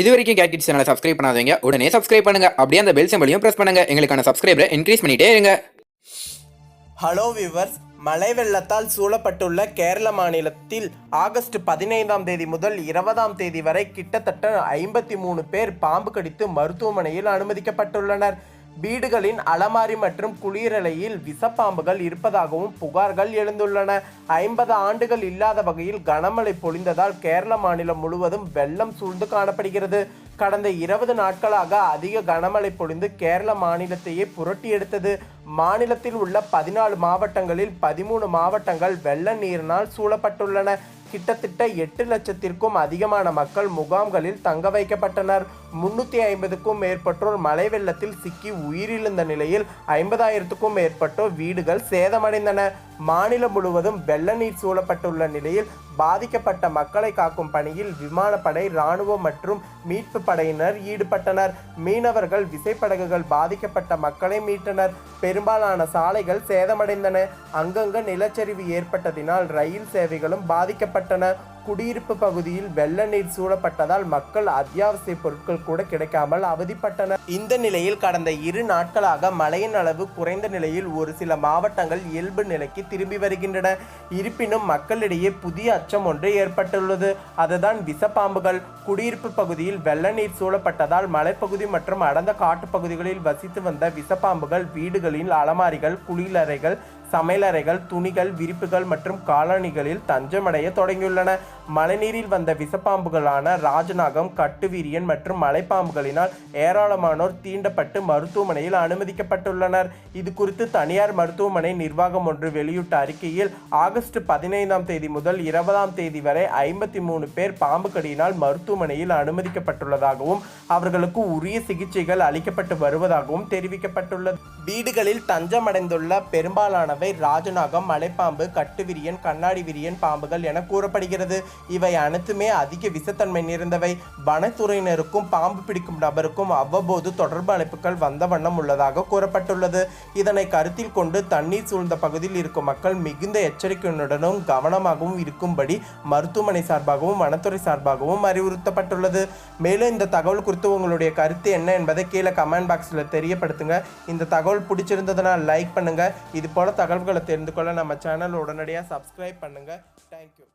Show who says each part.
Speaker 1: இது வரைக்கும் கேட் சேனலை சப்ஸ்கிரைப் பண்ணாதீங்க உடனே சப்ஸ்கிரைப் பண்ணுங்க. அப்படியே அந்த பெல் சிம்பலையும் பிரஸ் பண்ணுங்க. எங்களுக்கான சப்ஸ்கிரைபரை இன்க்ரீஸ் பண்ணிட்டே இருங்க.
Speaker 2: ஹலோ விவர்ஸ் மழை வெள்ளத்தால் சூழப்பட்டுள்ள கேரள மாநிலத்தில் ஆகஸ்ட் பதினைந்தாம் தேதி முதல் இருபதாம் தேதி வரை கிட்டத்தட்ட ஐம்பத்தி மூணு பேர் பாம்பு கடித்து மருத்துவமனையில் அனுமதிக்கப்பட்டுள்ளனர். வீடுகளின் அலமாரி மற்றும் குளிரலையில் விஷப்பாம்புகள் இருப்பதாகவும் புகார்கள் எழுந்துள்ளன. ஐம்பது ஆண்டுகள் இல்லாத வகையில் கனமழை பொழிந்ததால் கேரள மாநிலம் முழுவதும் வெள்ளம் சூழ்ந்து காணப்படுகிறது. கடந்த இருபது நாட்களாக அதிக கனமழை பொழிந்து கேரள மாநிலத்தையே புரட்டி எடுத்தது. மாநிலத்தில் உள்ள பதினாலு மாவட்டங்களில் பதிமூணு மாவட்டங்கள் வெள்ள நீரினால் சூழப்பட்டுள்ளன. கிட்டத்தட்ட எட்டு லட்சத்திற்கும் அதிகமான மக்கள் முகாம்களில் தங்க வைக்கப்பட்டனர். முன்னூற்றி ஐம்பதுக்கும் மேற்பட்டோர் மழை வெள்ளத்தில் சிக்கி உயிரிழந்த நிலையில் ஐம்பதாயிரத்துக்கும் மேற்பட்டோர் வீடுகள் சேதமடைந்தன. மாநிலம் முழுவதும் வெள்ள நீர் சூழப்பட்டுள்ள நிலையில் பாதிக்கப்பட்ட மக்களை காக்கும் பணியில் விமானப்படை இராணுவம் மற்றும் மீட்பு படையினர் ஈடுபட்டனர். மீனவர்கள் விசைப்படகுகள் பாதிக்கப்பட்ட மக்களை மீட்டனர். பெரும்பாலான சாலைகள் சேதமடைந்தன. அங்கங்க நிலச்சரிவு ஏற்பட்டதினால் ரயில் சேவைகளும் பாதிக்கப்பட்டன. குடியிருப்பு பகுதியில் வெள்ள நீர் சூழப்பட்டதால் மக்கள் அத்தியாவசிய பொருட்கள் கூட கிடைக்காமல் அவதிப்பட்டனர். இந்த நிலையில் கடந்த இரு நாட்களாக மழையின் அளவு குறைந்த நிலையில் ஒரு சில மாவட்டங்கள் இயல்பு நிலைக்கு திரும்பி வருகின்றன. இருப்பினும் மக்களிடையே புதிய அச்சம் ஒன்று ஏற்பட்டுள்ளது. அதுதான் விஷப்பாம்புகள் குடியிருப்பு பகுதியில் வெள்ள நீர் சூழப்பட்டதால் மலைப்பகுதி மற்றும் அடர்ந்த காட்டுப்பகுதிகளில் வசித்து வந்த விஷப்பாம்புகள் வீடுகளில் அலமாரிகள் குளியலறைகள் சமையலறைகள் துணிகள் விரிப்புகள் மற்றும் காலணிகளில் தஞ்சமடைய தொடங்கியுள்ளன. மழைநீரில் வந்த விஷப்பாம்புகளான ராஜநாகம் கட்டுவீரியன் மற்றும் மலைப்பாம்புகளினால் ஏராளமானோர் தீண்டப்பட்டு மருத்துவமனையில் அனுமதிக்கப்பட்டுள்ளனர். இது குறித்து தனியார் மருத்துவமனை நிர்வாகம் ஒன்று வெளியிட்ட அறிக்கையில் ஆகஸ்ட் பதினைந்தாம் தேதி முதல் இருபதாம் தேதி வரை ஐம்பத்தி மூணு பேர் பாம்பு கடியினால் மருத்துவமனையில் அனுமதிக்கப்பட்டுள்ளதாகவும் அவர்களுக்கு உரிய சிகிச்சைகள் அளிக்கப்பட்டு வருவதாகவும் தெரிவிக்கப்பட்டுள்ளது. வீடுகளில் தஞ்சமடைந்துள்ள பெரும்பாலானவை ராஜநாகம் மலைப்பாம்பு கட்டுவிரியன் கண்ணாடி விரியன் பாம்புகள் என கூறப்படுகிறது. இவை அனைத்துமே அதிக விஷத்தன்மை நிறைந்தவை. வனத்துறையினருக்கும் பாம்பு பிடிக்கும் நபருக்கும் அவ்வப்போது தொடர்பு அழைப்புகள் வந்த வண்ணம் உள்ளதாக கூறப்பட்டுள்ளது. இதனை கருத்தில் கொண்டு தண்ணீர் சூழ்ந்த பகுதியில் இருக்கும் மக்கள் மிகுந்த எச்சரிக்கையுடனும் கவனமாகவும் இருக்கும்படி மருத்துவமனை சார்பாகவும் வனத்துறை சார்பாகவும் அறிவுறுத்தப்பட்டுள்ளது. மேலும் இந்த தகவல் குறித்து உங்களுடைய கருத்து என்ன என்பதை கீழே கமெண்ட் பாக்ஸில் தெரியப்படுத்துங்க. இந்த தகவல் பிடிச்சிருந்ததுன்னா லைக் பண்ணுங்க. இது போல தகவல்களை தெரிந்து கொள்ள நம்ம சேனல் உடனடியாக சப்ஸ்கிரைப் பண்ணுங்கள் தேங்க்யூ